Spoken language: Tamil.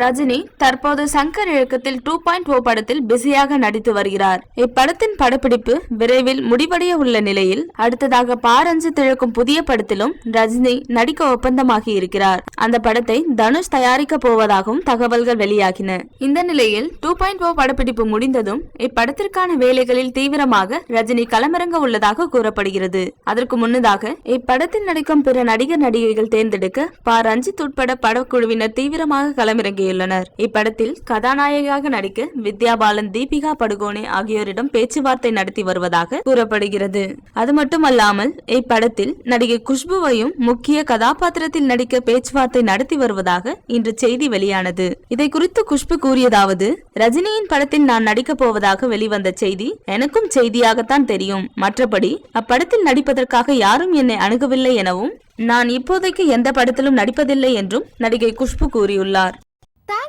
ரஜினி தற்போது சங்கர் இயக்கத்தில் டூ பாயிண்ட் ஓ படத்தில் பிஸியாக நடித்து வருகிறார். இப்படத்தின் படப்பிடிப்பு விரைவில் முடிவடைய உள்ள நிலையில் அடுத்ததாக பாரஞ்சு திழக்கும் புதிய படத்திலும் ரஜினி நடிக்க ஒப்பந்தமாகி இருக்கிறார். அந்த படத்தை தனுஷ் தயாரிக்க போவதாகவும் தகவல்கள் வெளியாகின. இந்த நிலையில் டூ பாயிண்ட் ஓ படப்பிடிப்பு முடிந்ததும் இப்படத்திற்கான வேலைகளில் தீவிரமாக ரஜினி களமிறங்க உள்ளதாக கூறப்படுகிறது. அதற்கு முன்னதாக இப்படத்தில் நடிக்கும் பிற நடிகர் நடிகைகள் தேர்ந்தெடுக்க ப. ரஞ்சித் உட்பட படக்குழுவினர் தீவிரமாக களமிறங்கி களமிறங்கியுள்ளனர் இப்படத்தில் கதாநாயகியாக நடிக்க வித்யா பாலன் தீபிகா படுகோனே ஆகியோரிடம் பேச்சுவார்த்தை நடத்தி வருவதாக கூறப்படுகிறது. அது மட்டுமல்லாமல் இப்படத்தில் நடிகை குஷ்புவையும் முக்கிய கதாபாத்திரத்தில் நடிக்க பேச்சுவார்த்தை நடத்தி வருவதாக இன்று செய்தி வெளியானது. இதை குறித்து குஷ்பு கூறியதாவது ரஜினியின் படத்தில் நான் நடிக்கப் போவதாக வெளிவந்த செய்தி எனக்கும் செய்தியாகத்தான் தெரியும். மற்றபடி அப்படத்தில் நடிப்பதற்காக யாரும் என்னை அணுகவில்லை எனவும் நான் இப்போதைக்கு எந்த படத்திலும் நடிப்பதில்லை என்றும் நடிகை குஷ்பு கூறியுள்ளார்.